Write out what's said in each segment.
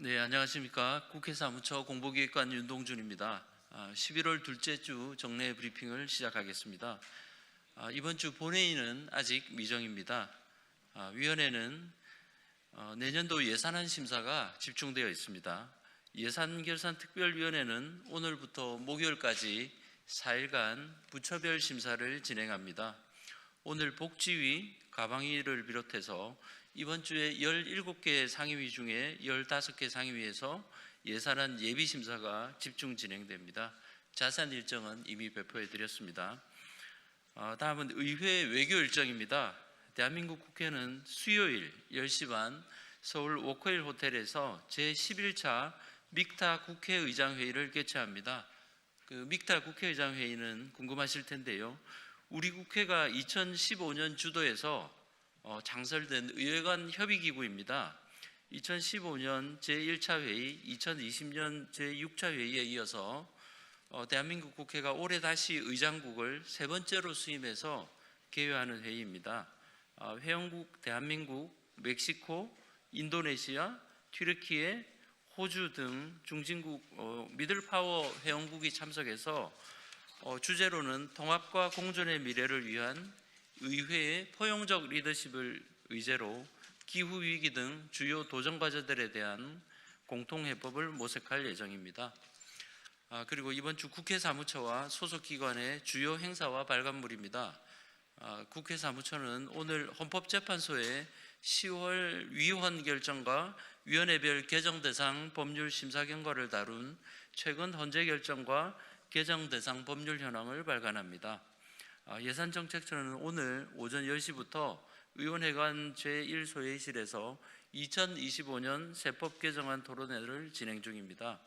네, 안녕하십니까. 국회 사무처 공보기획관 윤동준입니다. 아, 11월 둘째 주 정례 브리핑을 시작하겠습니다. 아, 이번 주 본회의는 아직 미정입니다. 아, 위원회는 어, 내년도 예산안 심사가 집중되어 있습니다. 예산결산특별위원회는 오늘부터 목요일까지 4일간 부처별 심사를 진행합니다. 오늘 복지위, 가방위를 비롯해서 이번 주에 17개 상임위 중에 15개 상임위에서 예산안 예비 심사가 집중 진행됩니다. 자세한 일정은 이미 배포해 드렸습니다. 어, 다음은 의회 외교 일정입니다. 대한민국 국회는 수요일 10시 반 서울 워커힐 호텔에서 제11차 믹타 국회의장 회의를 개최합니다. 그 믹타 국회의장 회의는 궁금하실 텐데요. 우리 국회가 2015년 주도해서 어, 장설된 의회관 협의기구입니다. 2015년 제1차 회의, 2020년 제6차 회의에 이어서 어, 대한민국 국회가 올해 다시 의장국을 세 번째로 수임해서 개회하는 회의입니다. 어, 회원국 대한민국, 멕시코, 인도네시아, 튀르키예, 호주 등 중진국 어, 미들파워 회원국이 참석해서 어, 주제로는 통합과 공존의 미래를 위한 의회의 포용적 리더십을 의제로 기후 위기 등 주요 도전 과제들에 대한 공통 해법을 모색할 예정입니다. 아, 그리고 이번 주 국회 사무처와 소속 기관의 주요 행사와 발간물입니다. 아, 국회 사무처는 오늘 헌법재판소의 10월 위헌 결정과 위원회별 개정 대상 법률 심사 경과를 다룬 최근 헌재 결정과 개정 대상 법률 현황을 발간합니다. 아, 예산정책처는 오늘 오전 10시부터 의원회관 제1소회의실에서 2025년 세법 개정안 토론회를 진행 중입니다.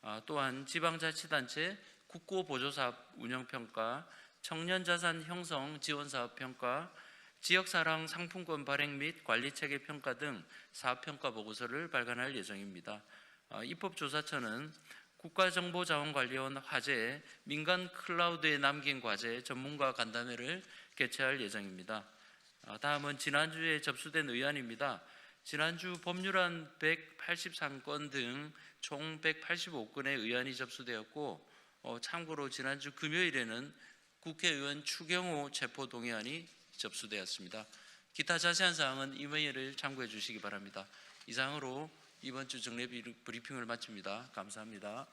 아, 또한 지방자치단체 국고보조사업 운영평가, 청년자산 형성 지원사업 평가, 지역사랑 상품권 발행 및 관리체계 평가 등 사업평가 보고서를 발간할 예정입니다. 아, 입법조사처는 국가정보자원관리원 화제에 민간 클라우드에 남긴 과제 전문가 간담회를 개최할 예정입니다. 아, 다음은 지난주에 접수된 의안입니다. 지난주 법률안 183건 등 총 185건의 의안이 접수되었고 어, 참고로 지난주 금요일에는 국회의원 추경호 체포동의안이 접수되었습니다. 기타 자세한 사항은 이메일을 참고해 주시기 바랍니다. 이상으로 이번 주 정례 브리핑을 마칩니다. 감사합니다.